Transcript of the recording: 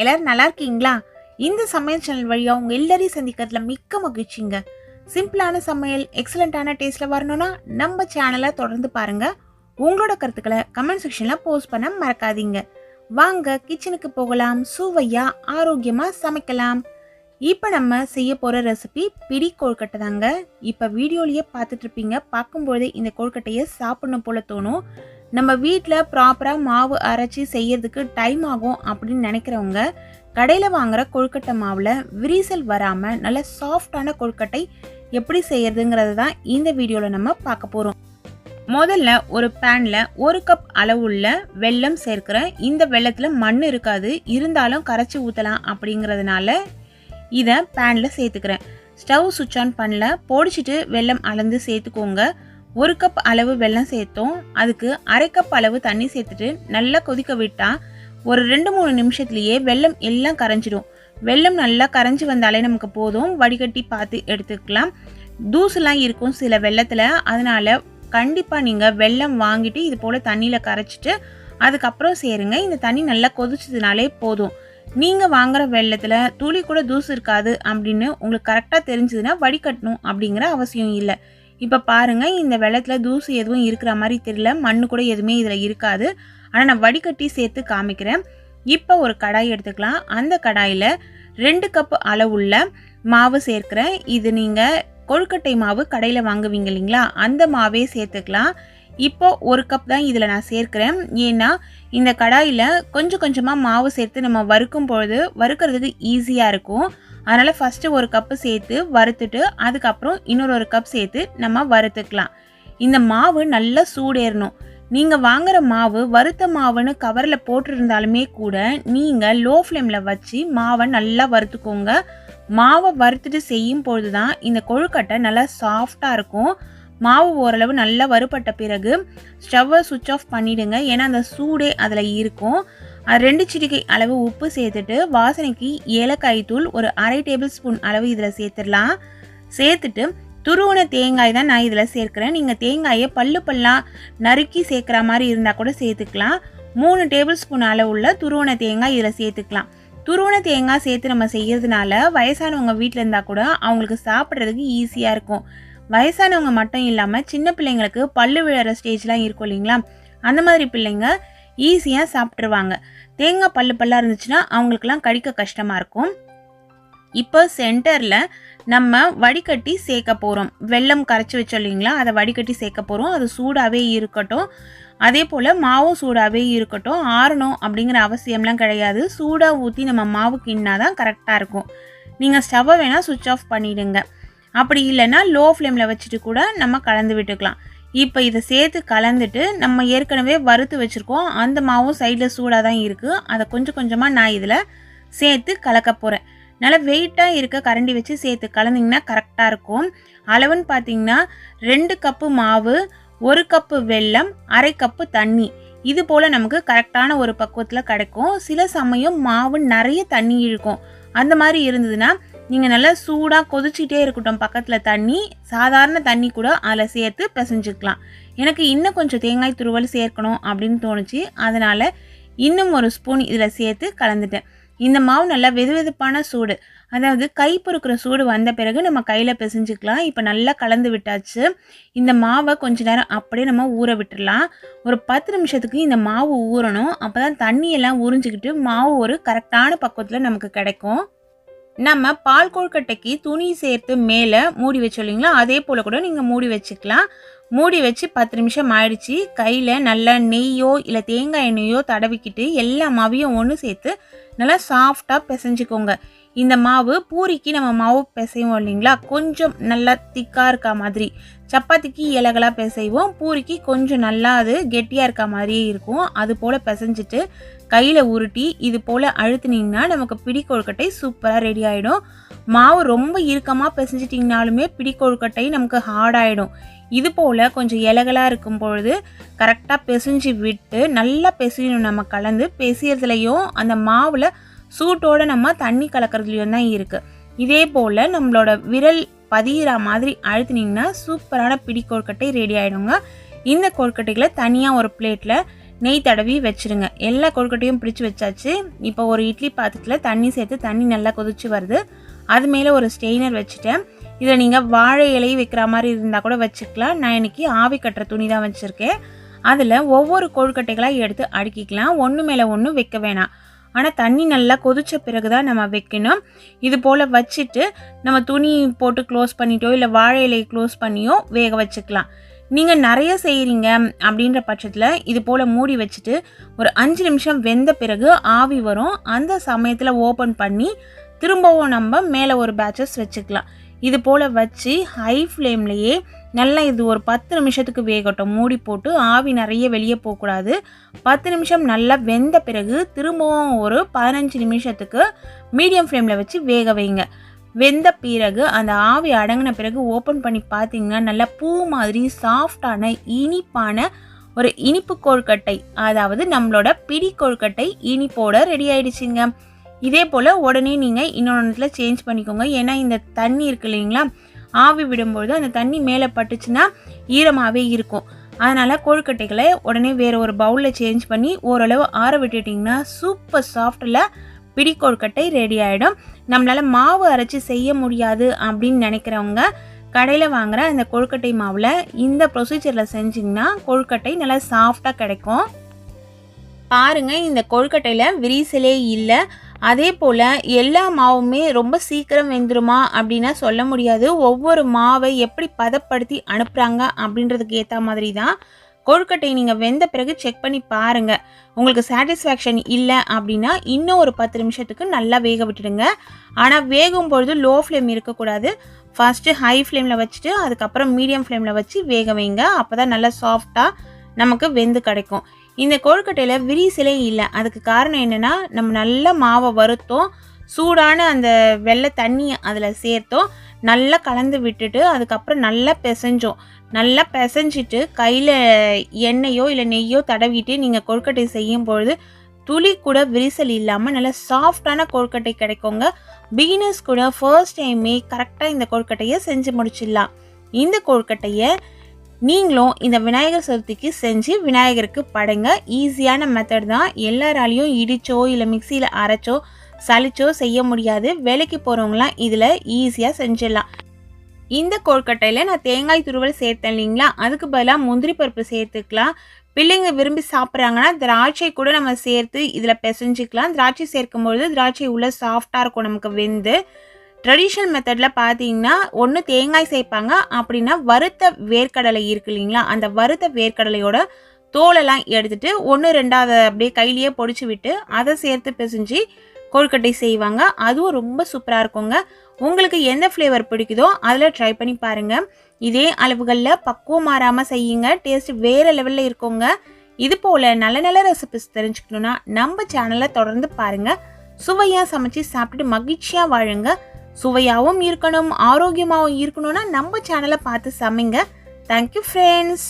எல்லோரும் நல்லா இருக்கீங்களா? இந்த சமையல் சேனல் வழியாக உங்கள் எல்லாரையும் சந்திக்கிறதுல மிக்க மகிழ்ச்சிங்க. சிம்பிளான சமையல் எக்ஸலண்ட்டான டேஸ்ட்டில் வரணும்னா நம்ம சேனலை தொடர்ந்து பாருங்கள் உங்களோட கருத்துக்களை கமெண்ட் செக்ஷனில் போஸ்ட் பண்ண மறக்காதீங்க. வாங்க கிச்சனுக்கு போகலாம் சுவையாக ஆரோக்கியமாக சமைக்கலாம். இப்போ நம்ம செய்ய போகிற ரெசிபி பிடி கொழுக்கட்டை தாங்க. இப்போ வீடியோலேயே பார்த்துட்ருப்பீங்க பார்க்கும்பொழுது இந்த கொழுக்கட்டையை சாப்பிடணும் போல தோணும். நம்ம வீட்டில் ப்ராப்பராக மாவு அரைச்சி செய்யறதுக்கு டைம் ஆகும் அப்படின்னு நினைக்கிறவங்க கடையில் வாங்குகிற கொழுக்கட்டை மாவில் விரிசல் வராமல் நல்ல சாஃப்டான கொழுக்கட்டை எப்படி செய்யறதுங்கிறது தான் இந்த வீடியோவில் நம்ம பார்க்க போகிறோம் முதல்ல ஒரு பேனில் ஒரு கப் அளவுள்ள வெல்லம் சேர்க்கிறேன் இந்த வெள்ளத்தில் மண் இருக்காது இருந்தாலும் கரைச்சி ஊற்றலாம் அப்படிங்கிறதுனால இதை பேனில் சேர்த்துக்கிறேன். ஸ்டவ் சுவிட்ச் ஆன் பண்ணல பொடிச்சிட்டு வெல்லம் அளந்து சேர்த்துக்கோங்க. ஒரு கப் அளவு வெல்லம் சேர்த்தோம். அதுக்கு அரை கப் அளவு தண்ணி சேர்த்துட்டு நல்லா கொதிக்க விட்டால் ஒரு ரெண்டு மூணு நிமிஷத்துலேயே வெல்லம் எல்லாம் கரைஞ்சிடும். வெல்லம் நல்லா கரைஞ்சி வந்தாலே நமக்கு போதும். வடிகட்டி பார்த்து எடுத்துக்கலாம். தூசுலாம் இருக்கும் சில வெள்ளத்தில் அதனால் கண்டிப்பாக நீங்கள் வெல்லம் வாங்கிட்டு இது போல் தண்ணியில் கரைச்சிட்டு அதுக்கப்புறம் சேருங்க. இந்த தண்ணி நல்லா கொதிச்சதுனாலே போதும். நீங்கள் வாங்குகிற வெள்ளத்தில் துளி கூட தூசு இருக்காது அப்படின்னு உங்களுக்கு கரெக்டாக தெரிஞ்சதுன்னா வடிகட்டணும் அப்படிங்கிற அவசியம் இல்லை. இப்போ பாருங்கள் இந்த வெள்ளத்தில் தூசு எதுவும் இருக்கிற மாதிரி தெரியல. மண் கூட எதுவுமே இதில் இருக்காது. ஆனால் நான் வடிகட்டி சேர்த்து காமிக்கிறேன். இப்போ ஒரு கடாய் எடுத்துக்கலாம். அந்த கடாயில் ரெண்டு கப் அளவுள்ள மாவு சேர்க்குறேன். இது நீங்கள் கொழுக்கட்டை மாவு கடையில் வாங்குவீங்க இல்லைங்களா? அந்த மாவே சேர்த்துக்கலாம். இப்போ ஒரு கப் தான் இதில் நான் சேர்க்குறேன். ஏன்னா இந்த கடாயில் கொஞ்சம் கொஞ்சமாக மாவு சேர்த்து நம்ம வறுக்கும் பொழுது வறுக்கிறதுக்கு ஈஸியாக இருக்கும். அதனால் ஃபஸ்ட்டு ஒரு கப்பு சேர்த்து வறுத்துட்டு அதுக்கப்புறம் இன்னொரு ஒரு கப் சேர்த்து நம்ம வறுத்துக்கலாம். இந்த மாவு நல்லா சூடேறணும். நீங்கள் வாங்குகிற மாவு வறுத்த மாவுன்னு கவரில் போட்டிருந்தாலுமே கூட நீங்கள் லோ ஃப்ளேமில் வச்சு மாவை நல்லா வறுத்துக்கோங்க. மாவை வறுத்துட்டு செய்யும் பொழுது தான் இந்த கொழுக்கட்டை நல்லா சாஃப்டாக இருக்கும். மாவு ஓரளவு நல்லா வறுபட்ட பிறகு ஸ்டவ்வை சுவிட்ச் ஆஃப் பண்ணிவிடுங்க ஏன்னா அந்த சூடே அதில் இருக்கும். ரெண்டு சிட்டிகை அளவு உப்பு சேர்த்துட்டு வாசனைக்கு ஏலக்காய் தூள் ஒரு அரை டேபிள் ஸ்பூன் அளவு இதில் சேர்த்துடலாம். சேர்த்துட்டு துருவன தேங்காய் தான் நான் இதில் சேர்க்குறேன். நீங்கள் தேங்காயை பல்லு பல்லாக நறுக்கி சேர்க்குற மாதிரி இருந்தால் கூட சேர்த்துக்கலாம். மூணு டேபிள் ஸ்பூன் அளவுள்ள துருவன தேங்காய் இதில் சேர்த்துக்கலாம். துருவன தேங்காய் சேர்த்து நம்ம செய்கிறதுனால வயசானவங்க வீட்டில் இருந்தால் கூட அவங்களுக்கு சாப்பிட்றதுக்கு ஈஸியாக இருக்கும். வயசானவங்க மட்டும் இல்லாமல் சின்ன பிள்ளைங்களுக்கு பல்லு விழுற ஸ்டேஜ்லாம் இருக்கும் இல்லைங்களா? அந்த மாதிரி பிள்ளைங்க ஈஸியாக சாப்பிட்ருவாங்க தேங்காய் பல்லு பல்லாக இருந்துச்சுன்னா அவங்களுக்குலாம் கடிக்க கஷ்டமாக இருக்கும். இப்போ சென்டரில் நம்ம வடிகட்டி சேர்க்க போகிறோம் வெள்ளம் கரைச்சி வச்சோம் இல்லைங்களா? அதை வடிகட்டி சேர்க்க போகிறோம் அது சூடாகவே இருக்கட்டும். அதே போல் மாவும் சூடாகவே இருக்கட்டும். ஆறணும் அப்படிங்கிற அவசியம்லாம் கிடையாது. சூடாக ஊற்றி நம்ம மாவு கிண்ணா தான் கரெக்டாக இருக்கும். நீங்கள் ஸ்டவ்வை வேணால் சுவிட்ச் ஆஃப் பண்ணிவிடுங்க அப்படி இல்லைன்னா லோ ஃப்ளேமில் வச்சுட்டு கூட நம்ம கலந்து விட்டுக்கலாம். இப்போ இதை சேர்த்து கலந்துட்டு நம்ம ஏற்கனவே வறுத்து வச்சுருக்கோம். அந்த மாவும் சைடில் சூடாக தான் இருக்குது அதை கொஞ்சம் கொஞ்சமாக நான் இதில் சேர்த்து கலக்க போகிறேன் நல்லா வெயிட்டாக இருக்க கரண்டி வச்சு சேர்த்து கலந்திங்கன்னா கரெக்டாக இருக்கும். அளவுன்னு பார்த்தீங்கன்னா ரெண்டு கப்பு மாவு ஒரு கப்பு வெல்லம் அரை கப்பு தண்ணி. இது போல் நமக்கு கரெக்டான ஒரு பக்குவத்தில் கிடைக்கும். சில சமயம் மாவு நிறைய தண்ணி இழுக்கும். அந்த மாதிரி இருந்ததுன்னா நீங்கள் நல்லா சூடாக கொதிச்சிட்டே இருக்கட்டும். பக்கத்தில் தண்ணி சாதாரண தண்ணி கூட அதில் சேர்த்து பிசைஞ்சுக்கலாம். எனக்கு இன்னும் கொஞ்சம் தேங்காய் துருவல் சேர்க்கணும் அப்படின்னு தோணுச்சு. அதனால் இன்னும் ஒரு ஸ்பூன் இதில் சேர்த்து கலந்துட்டேன். இந்த மாவு நல்லா வெது வெதுப்பான சூடு. அதாவது கை பொறுக்கிற சூடு வந்த பிறகு நம்ம கையில் பிசைஞ்சுக்கலாம். இப்போ நல்லா கலந்து விட்டாச்சு. இந்த மாவை கொஞ்ச நேரம் அப்படியே நம்ம ஊற விட்டுடலாம் ஒரு பத்து நிமிஷத்துக்கு இந்த மாவு ஊறணும். அப்போ தான் தண்ணியெல்லாம் உறிஞ்சிக்கிட்டு மாவு ஒரு கரெக்டான பக்குவத்தில் நமக்கு கிடைக்கும். நம்ம பால் கொழுக்கட்டைக்கு துணி சேர்த்து மேலே மூடி வச்சோம் இல்லைங்களா அதே போல் கூட நீங்கள் மூடி வச்சுக்கலாம். மூடி வச்சு பத்து நிமிஷம் ஆயிடுச்சு. கையில் நல்லா நெய்யோ இல்லை தேங்காய் எண்ணெயோ தடவிக்கிட்டு எல்லா மாவையும் ஒன்று சேர்த்து நல்லா சாஃப்டாக பிசைஞ்சுக்கோங்க. இந்த மாவு பூரிக்கு நம்ம மாவு பிசைவோம் இல்லைங்களா? கொஞ்சம் நல்லா திக்காக இருக்க மாதிரி. சப்பாத்திக்கு இலகலாக பிசைவோம். பூரிக்கு கொஞ்சம் நல்லா அது கெட்டியாக இருக்க மாதிரியே இருக்கும். அது போல் பிசைஞ்சிட்டு கையில் உருட்டி இது போல் அழுத்துனீங்கன்னா நமக்கு பிடி கொழுக்கட்டை சூப்பராக ரெடி ஆகிடும் மாவு ரொம்ப இறுக்கமாக பிசைஞ்சிட்டிங்கனாலுமே பிடி கொழுக்கட்டை நமக்கு ஹார்டாகிடும் இது போல் கொஞ்சம் இலகலாக இருக்கும் பொழுது கரெக்டாக பிசைஞ்சு விட்டு நல்லா பிசையணும் நம்ம கலந்து பிசையறதுலையும் அந்த மாவில் சூட்டோட நம்ம தண்ணி கலக்கிறதுலையும் தான் இருக்குது இதே போல் நம்மளோட விரல் பதியிற மாதிரி அழுத்தினீங்கன்னா சூப்பரான பிடி கொழுக்கட்டை ரெடி ஆகிடுங்க இந்த கொழுக்கட்டைகளை தனியாக ஒரு பிளேட்டில் நெய் தடவி வச்சிருங்க. எல்லா கொழுக்கட்டையும் பிடிச்சி வச்சாச்சு. இப்போ ஒரு இட்லி பாத்திரத்தில் தண்ணி சேர்த்து தண்ணி நல்லா கொதிச்சு வருது. அது மேலே ஒரு ஸ்டெய்னர் வச்சுட்டேன். இதில் நீங்கள் வாழை இலையை வைக்கிற மாதிரி இருந்தால் கூட வச்சுக்கலாம். நான் இன்னைக்கு ஆவி கட்டுற துணி தான் வச்சுருக்கேன். அதில் ஒவ்வொரு கொழுக்கட்டைகளாக எடுத்து அடுக்கிக்கலாம். ஒன்று மேலே ஒன்று வைக்க வேணாம். ஆனால் தண்ணி நல்லா கொதிச்ச பிறகு தான் நம்ம வைக்கணும். இது போல் வச்சுட்டு நம்ம துணி போட்டு க்ளோஸ் பண்ணிட்டோ இல்லை வாழை இலையை க்ளோஸ் பண்ணியோ வேக வச்சுக்கலாம். நீங்கள் நிறைய செய்கிறீங்க அப்படின்ற பட்சத்தில் இது போல் மூடி வச்சுட்டு ஒரு அஞ்சு நிமிஷம் வெந்த பிறகு ஆவி வரும். அந்த சமயத்தில் ஓப்பன் பண்ணி திரும்பவும் நம்ம மேலே ஒரு பேட்சஸ் வச்சுக்கலாம். இது போல் வச்சு ஹை ஃப்ளேம்லேயே நல்லா இது ஒரு பத்து நிமிஷத்துக்கு வேகட்டும். மூடி போட்டு ஆவி நிறைய வெளியே போகக்கூடாது. பத்து நிமிஷம் நல்லா வெந்த பிறகு திரும்பவும் ஒரு பதினஞ்சு நிமிஷத்துக்கு மீடியம் ஃப்ளேமில் வச்சு வேக வைங்க. வெந்த பிறகு அந்த ஆவி அடங்கின பிறகு ஓப்பன் பண்ணி பார்த்தீங்கன்னா நல்லா பூ மாதிரி சாஃப்டான இனிப்பான ஒரு இனிப்பு கொழுக்கட்டை அதாவது நம்மளோட பிடி கொழுக்கட்டை இனிப்போட ரெடி ஆயிடுச்சுங்க. இதே போல் உடனே நீங்கள் இன்னொன்று சேஞ்ச் பண்ணிக்கோங்க. ஏன்னா இந்த தண்ணி இருக்கு இல்லைங்களா? ஆவி விடும்பொழுது அந்த தண்ணி மேலே பட்டுச்சுன்னா ஈரமாகவே இருக்கும். அதனால் கொழுக்கட்டைகளை உடனே வேறு ஒரு பவுலில் சேஞ்ச் பண்ணி ஓரளவு ஆற விட்டுட்டிங்கன்னா சூப்பர் சாஃப்டில் பிடி கொழுக்கட்டை ரெடி ஆகிடும் நம்மளால் மாவு அரைச்சி செய்ய முடியாது அப்படின்னு நினைக்கிறவங்க கடையில் வாங்குகிற அந்த கொழுக்கட்டை மாவில் இந்த ப்ரொசீஜரில் செஞ்சிங்கன்னா கொழுக்கட்டை நல்லா சாஃப்டாக கிடைக்கும். பாருங்கள் இந்த கொழுக்கட்டையில் விரிசலே இல்லை. அதே போல் எல்லா மாவுமே ரொம்ப சீக்கிரம் வெந்துருமா அப்படின்னா சொல்ல முடியாது. ஒவ்வொரு மாவை எப்படி பதப்படுத்தி அனுப்புகிறாங்க அப்படின்றதுக்கு ஏற்ற மாதிரி தான் கொழுக்கட்டையை நீங்கள் வெந்த பிறகு செக் பண்ணி பாருங்கள் உங்களுக்கு சாட்டிஸ்ஃபேக்ஷன் இல்லை அப்படின்னா இன்னும் ஒரு பத்து நிமிஷத்துக்கு நல்லா வேக விட்டுடுங்க. ஆனால் வேகும் பொழுது லோ ஃப்ளேம் இருக்கக்கூடாது. ஃபஸ்ட்டு ஹை ஃப்ளேமில் வச்சுட்டு அதுக்கப்புறம் மீடியம் ஃப்ளேமில் வச்சு வேக வைங்க. அப்போ தான் நல்லா சாஃப்டாக நமக்கு வெந்து கிடைக்கும். இந்த கொழுக்கட்டையில் விரிசலே இல்லை. அதுக்கு காரணம் என்னென்னா நம்ம நல்ல மாவை வறுத்தோம். சூடான அந்த வெள்ளை தண்ணி அதில் சேர்த்தோம். நல்லா கலந்து விட்டுட்டு அதுக்கப்புறம் நல்லா பிசைஞ்சோம். நல்லா பிசைஞ்சிட்டு கையில் எண்ணெயோ இல்லை நெய்யோ தடவிட்டு நீங்கள் கொழுக்கட்டை செய்யும் பொழுது துளி கூட விரிசல் இல்லாமல் நல்லா சாஃப்டான கொழுக்கட்டை கிடைக்குங்க. பிகினர்ஸ் கூட ஃபர்ஸ்ட் டைமே கரெக்டாக இந்த கொழுக்கட்டையை செஞ்சு முடிச்சிடலாம். இந்த கொழுக்கட்டையை நீங்களும் இந்த விநாயகர் சதுர்த்திக்கு செஞ்சு விநாயகருக்கு படைங்க. ஈஸியான மெத்தட் தான். எல்லாராலையும் இடிச்சோ இல்லை மிக்சியில் அரைச்சோ சலிச்சோ செய்ய முடியாது. வேலைக்கு போகிறவங்களாம் இதில் ஈஸியாக செஞ்சிடலாம். இந்த கொழுக்கட்டையில் நான் தேங்காய் துருவல் சேர்த்தேன் இல்லைங்களா? அதுக்கு பதிலாக முந்திரி பருப்பு சேர்த்துக்கலாம். பிள்ளைங்க விரும்பி சாப்பிட்றாங்கன்னா திராட்சை கூட நம்ம சேர்த்து இதில் பிசைஞ்சிக்கலாம். திராட்சை சேர்க்கும்பொழுது திராட்சை உள்ளே சாஃப்டாக இருக்கும் நமக்கு வெந்து. ட்ரெடிஷ்னல் மெத்தடில் பார்த்தீங்கன்னா ஒன்று தேங்காய் சேர்ப்பாங்க. அப்படின்னா வறுத்த வேர்க்கடலை இருக்கு இல்லைங்களா? அந்த வறுத்த வேர்க்கடலையோட தோலெல்லாம் எடுத்துட்டு ஒன்று ரெண்டாவது அப்படியே கையிலேயே பொடிச்சு விட்டு அதை சேர்த்து பிசைஞ்சு கொழுக்கட்டை செய்வாங்க. அதுவும் ரொம்ப சூப்பராக இருக்குங்க. உங்களுக்கு எந்த ஃப்ளேவர் பிடிக்குதோ அதில் ட்ரை பண்ணி பாருங்கள் இதே அளவுகளில் பக்குவம் மாறாமல் செய்யுங்க. டேஸ்ட் வேறு லெவலில் இருக்குங்க. இது போல் நல்ல நல்ல ரெசிபிஸ் தெரிஞ்சுக்கணுன்னா நம்ம சேனலை தொடர்ந்து பாருங்கள் சுவையாக சமைச்சு சாப்பிட்டு மகிழ்ச்சியாக வாழுங்க. சுவையாகவும் இருக்கணும் ஆரோக்கியமாகவும் இருக்கணும்னா நம்ம சேனலை பார்த்து சமைங்க. Thank you friends